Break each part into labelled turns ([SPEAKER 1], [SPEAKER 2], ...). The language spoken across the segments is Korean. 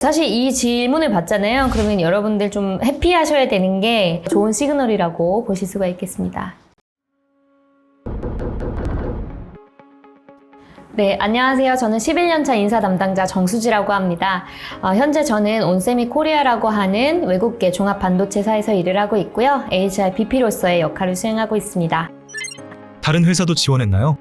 [SPEAKER 1] 사실 이 질문을 받잖아요. 그러면 여러분들 좀 해피하셔야 되는 게 좋은 시그널이라고 보실 수가 있겠습니다. 네, 안녕하세요. 저는 11년차 인사 담당자 정수지라고 합니다. 어, 현재 저는 온세미 코리아라고 하는 외국계 종합 반도체사에서 일을 하고 있고요. HR BP로서의 역할을 수행하고 있습니다.
[SPEAKER 2] 다른 회사도 지원했나요?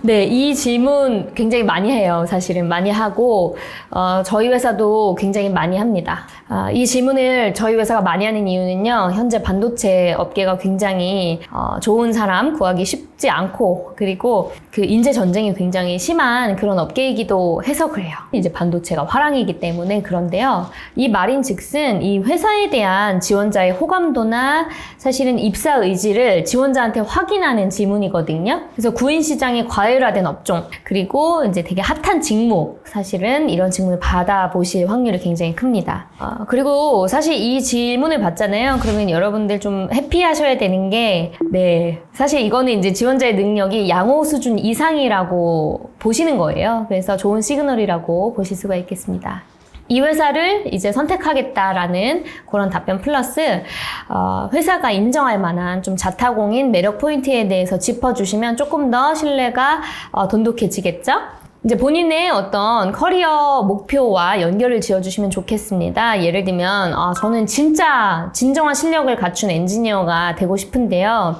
[SPEAKER 1] 네, 이 질문 굉장히 많이 해요. 사실은 많이 하고 어, 저희 회사도 굉장히 많이 합니다. 아, 이 질문을 저희 회사가 많이 하는 이유는요. 현재 반도체 업계가 굉장히 어, 좋은 사람 구하기 쉽지 않고 그리고 그 인재 전쟁이 굉장히 심한 그런 업계이기도 해서 그래요. 이제 반도체가 화랑이기 때문에 그런데요. 이 말인즉슨 이 회사에 대한 지원자의 호감도나 사실은 입사 의지를 지원자한테 확인하는 질문이거든요. 그래서 구인 시장이 과 열화된 업종 그리고 이제 되게 핫한 직무 사실은 이런 질문을 받아보실 확률이 굉장히 큽니다. 어, 그리고 사실 이 질문을 받잖아요. 그러면 여러분들 좀 해피하셔야 되는 게 네. 사실 이거는 이제 지원자의 능력이 양호 수준 이상이라고 보시는 거예요. 그래서 좋은 시그널이라고 보실 수가 있겠습니다. 이 회사를 이제 선택하겠다라는 그런 답변 플러스 어, 회사가 인정할 만한 좀 자타공인 매력 포인트에 대해서 짚어주시면 조금 더 신뢰가 어, 돈독해지겠죠? 이제 본인의 어떤 커리어 목표와 연결을 지어주시면 좋겠습니다. 예를 들면, 아, 저는 진짜 진정한 실력을 갖춘 엔지니어가 되고 싶은데요.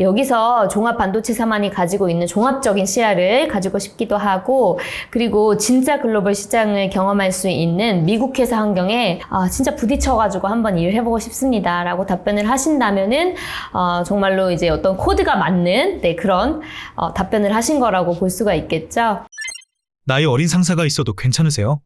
[SPEAKER 1] 여기서 종합 반도체사만이 가지고 있는 종합적인 시야를 가지고 싶기도 하고, 그리고 진짜 글로벌 시장을 경험할 수 있는 미국 회사 환경에 아, 진짜 부딪혀가지고 한번 일을 해보고 싶습니다. 라고 답변을 하신다면은, 어, 정말로 이제 어떤 코드가 맞는 네, 그런 어, 답변을 하신 거라고 볼 수가 있겠죠.
[SPEAKER 2] 나이 어린 상사가 있어도 괜찮으세요?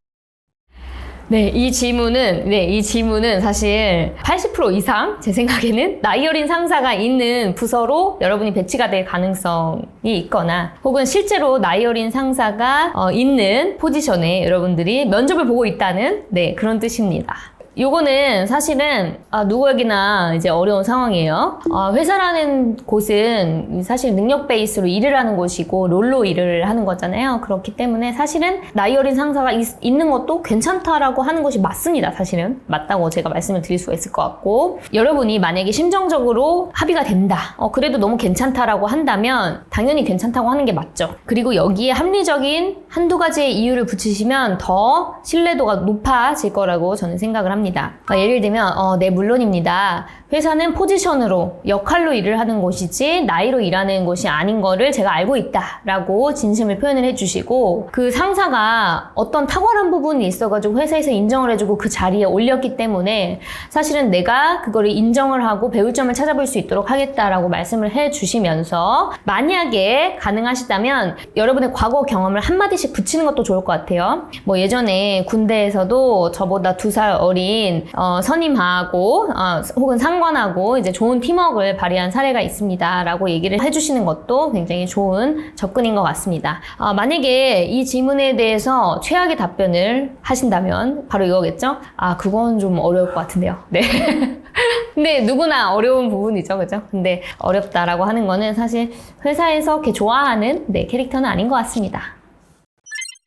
[SPEAKER 1] 네, 이 질문은, 네, 이 질문은 사실 80% 이상, 제 생각에는 나이 어린 상사가 있는 부서로 여러분이 배치가 될 가능성이 있거나, 혹은 실제로 나이 어린 상사가 어, 있는 포지션에 여러분들이 면접을 보고 있다는, 네, 그런 뜻입니다. 요거는 사실은 아, 누구에게나 이제 어려운 상황이에요. 아, 회사라는 곳은 사실 능력 베이스로 일을 하는 곳이고 롤로 일을 하는 거잖아요. 그렇기 때문에 사실은 나이 어린 상사가 있, 는 것도 괜찮다라고 하는 것이 맞습니다. 사실은 맞다고 제가 말씀을 드릴 수가 있을 것 같고 여러분이 만약에 심정적으로 합의가 된다. 어, 그래도 너무 괜찮다라고 한다면 당연히 괜찮다고 하는 게 맞죠. 그리고 여기에 합리적인 한두 가지의 이유를 붙이시면 더 신뢰도가 높아질 거라고 저는 생각을 합니다. 어, 예를 들면 어, 네 물론입니다. 회사는 포지션으로 역할로 일을 하는 곳이지 나이로 일하는 곳이 아닌 거를 제가 알고 있다라고 진심을 표현을 해주시고 그 상사가 어떤 탁월한 부분이 있어가지고 회사에서 인정을 해주고 그 자리에 올렸기 때문에 사실은 내가 그거를 인정을 하고 배울 점을 찾아볼 수 있도록 하겠다라고 말씀을 해주시면서 만약에 가능하시다면 여러분의 과거 경험을 한마디씩 붙이는 것도 좋을 것 같아요. 뭐 예전에 군대에서도 저보다 두 살 어린 어, 선임하고 어, 혹은 상관하고 이제 좋은 팀워크를 발휘한 사례가 있습니다라고 얘기를 해주시는 것도 굉장히 좋은 접근인 것 같습니다. 어, 만약에 이 질문에 대해서 최악의 답변을 하신다면 바로 이거겠죠? 아 그건 좀 어려울 것 같은데요. 네. 근데 누구나 어려운 부분이죠, 그죠? 근데 어렵다라고 하는 거는 사실 회사에서 이렇게 좋아하는 네, 캐릭터는 아닌 것 같습니다.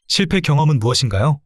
[SPEAKER 2] 실패 경험은 무엇인가요?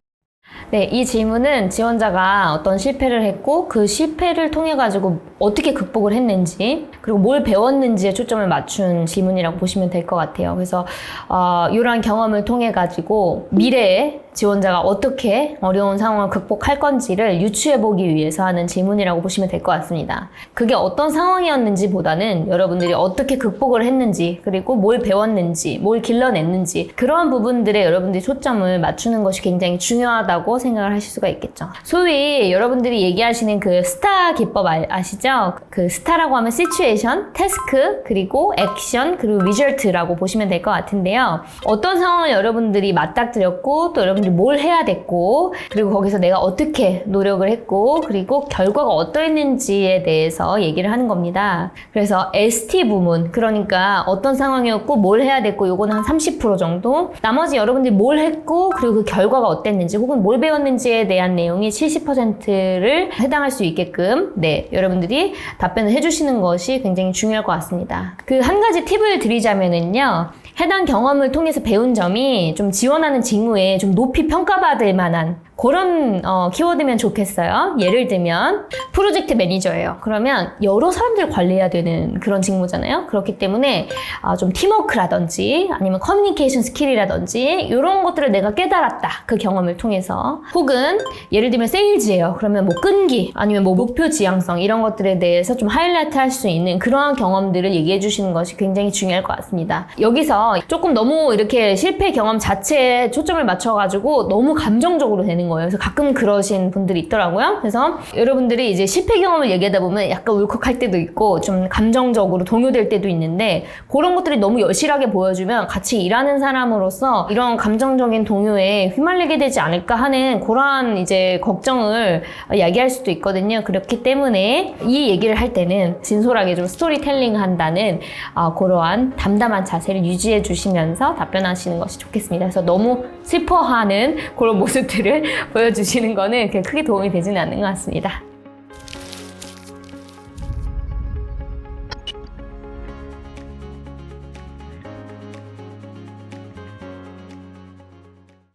[SPEAKER 1] 네, 이 질문은 지원자가 어떤 실패를 했고 그 실패를 통해 가지고 어떻게 극복을 했는지 그리고 뭘 배웠는지에 초점을 맞춘 질문이라고 보시면 될 것 같아요. 그래서 어, 이러한 경험을 통해 가지고 미래에 지원자가 어떻게 어려운 상황을 극복할 건지를 유추해 보기 위해서 하는 질문이라고 보시면 될 것 같습니다. 그게 어떤 상황이었는지 보다는 여러분들이 어떻게 극복을 했는지 그리고 뭘 배웠는지 뭘 길러냈는지 그러한 부분들에 여러분들이 초점을 맞추는 것이 굉장히 중요하다고 생각을 하실 수가 있겠죠. 소위 여러분들이 얘기하시는 그 스타 기법 아- 아시죠? 그 스타라고 하면 시츄에이션, 태스크, 그리고 액션, 그리고 리절트라고 보시면 될 것 같은데요. 어떤 상황을 여러분들이 맞닥뜨렸고 또 여러분 들이 뭘 해야 됐고 그리고 거기서 내가 어떻게 노력을 했고 그리고 결과가 어떠했는지에 대해서 얘기를 하는 겁니다. 그래서 ST 부문 그러니까 어떤 상황이었고 뭘 해야 됐고 요거는 한 30% 정도 나머지 여러분들이 뭘 했고 그리고 그 결과가 어땠는지 혹은 뭘 배웠는지에 대한 내용이 70%를 해당할 수 있게끔 네 여러분들이 답변을 해주시는 것이 굉장히 중요할 것 같습니다. 그 한 가지 팁을 드리자면은요. 해당 경험을 통해서 배운 점이 좀 지원하는 직무에 좀 높이 평가받을 만한 그런 어, 키워드면 좋겠어요. 예를 들면 프로젝트 매니저예요. 그러면 여러 사람들을 관리해야 되는 그런 직무잖아요. 그렇기 때문에 아, 좀 팀워크라든지 아니면 커뮤니케이션 스킬이라든지 이런 것들을 내가 깨달았다. 그 경험을 통해서 혹은 예를 들면 세일즈예요. 그러면 뭐 끈기 아니면 뭐 목표 지향성 이런 것들에 대해서 좀 하이라이트 할 수 있는 그러한 경험들을 얘기해 주시는 것이 굉장히 중요할 것 같습니다. 여기서 조금 너무 이렇게 실패 경험 자체에 초점을 맞춰가지고 너무 감정적으로 되는 거예요. 그래서 가끔 그러신 분들이 있더라고요. 그래서 여러분들이 이제 실패 경험을 얘기하다 보면 약간 울컥할 때도 있고 좀 감정적으로 동요될 때도 있는데 그런 것들이 너무 여실하게 보여주면 같이 일하는 사람으로서 이런 감정적인 동요에 휘말리게 되지 않을까 하는 그러한 이제 걱정을 야기할 수도 있거든요. 그렇기 때문에 이 얘기를 할 때는 진솔하게 좀 스토리텔링 한다는 아, 그러한 담담한 자세를 유지해 주시면서 답변하시는 것이 좋겠습니다. 그래서 너무 슬퍼하는 그런 모습들을 보여주시는 거는 크게 도움이 되지는 않는 것 같습니다.